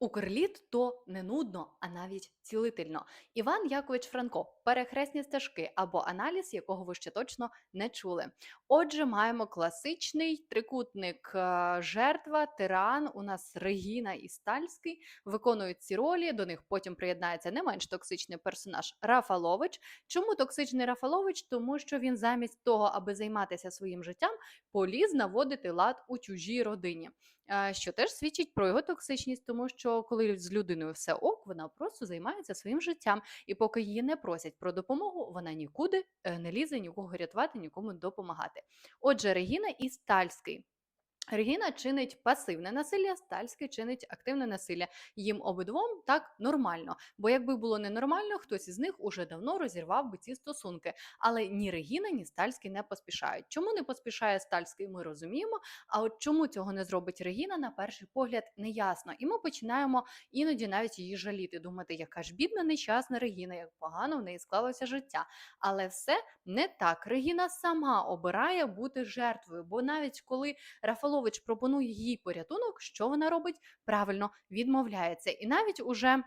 Укрліт то не нудно, а навіть цілительно. Іван Якович Франко, перехресні стежки або аналіз, якого ви ще точно не чули. Отже, маємо класичний трикутник е, жертва, тиран. У нас Регіна і Стальський виконують ці ролі. До них потім приєднається не менш токсичний персонаж Рафалович. Чому токсичний Рафалович? Тому що він замість того, аби займатися своїм життям, поліз наводити лад у чужій родині. Е, що теж свідчить про його токсичність, тому що коли з людиною все ок, вона просто займається своїм життям, і поки її не просять про допомогу, вона нікуди е, не лізе нікого рятувати, нікому допомагати. Отже, Регіна і Стальський. Регіна чинить пасивне насилля, Стальський чинить активне насилля. Їм обидвом так нормально. Бо якби було ненормально, хтось із них уже давно розірвав би ці стосунки. Але ні Регіна, ні Стальський не поспішають. Чому не поспішає Стальський, ми розуміємо. А от чому цього не зробить Регіна, на перший погляд, не ясно. І ми починаємо іноді навіть її жаліти, думати, яка ж бідна, нещасна Регіна, як погано в неї склалося життя. Але все не так. Регіна сама обирає бути жертвою, бо навіть коли Рафалович пропонує їй порятунок, що вона робить? Правильно відмовляється. І навіть уже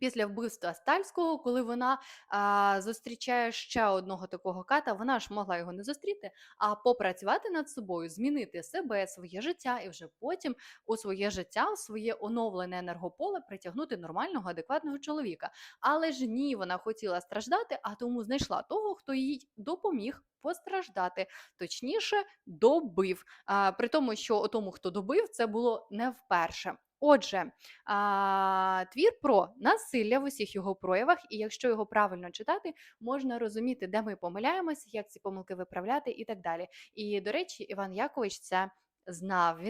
Після вбивства Стальського, коли вона а, зустрічає ще одного такого ката, вона ж могла його не зустріти, а попрацювати над собою, змінити себе, своє життя, і вже потім у своє життя, у своє оновлене енергополе притягнути нормального, адекватного чоловіка. Але ж ні, вона хотіла страждати, а тому знайшла того, хто їй допоміг. Постраждати, точніше, добив. А, при тому, що тому, хто добив, це було не вперше. Отже, а, твір про насилля в усіх його проявах, і якщо його правильно читати, можна розуміти, де ми помиляємося, як ці помилки виправляти і так далі. І, до речі, Іван Якович це знав. Він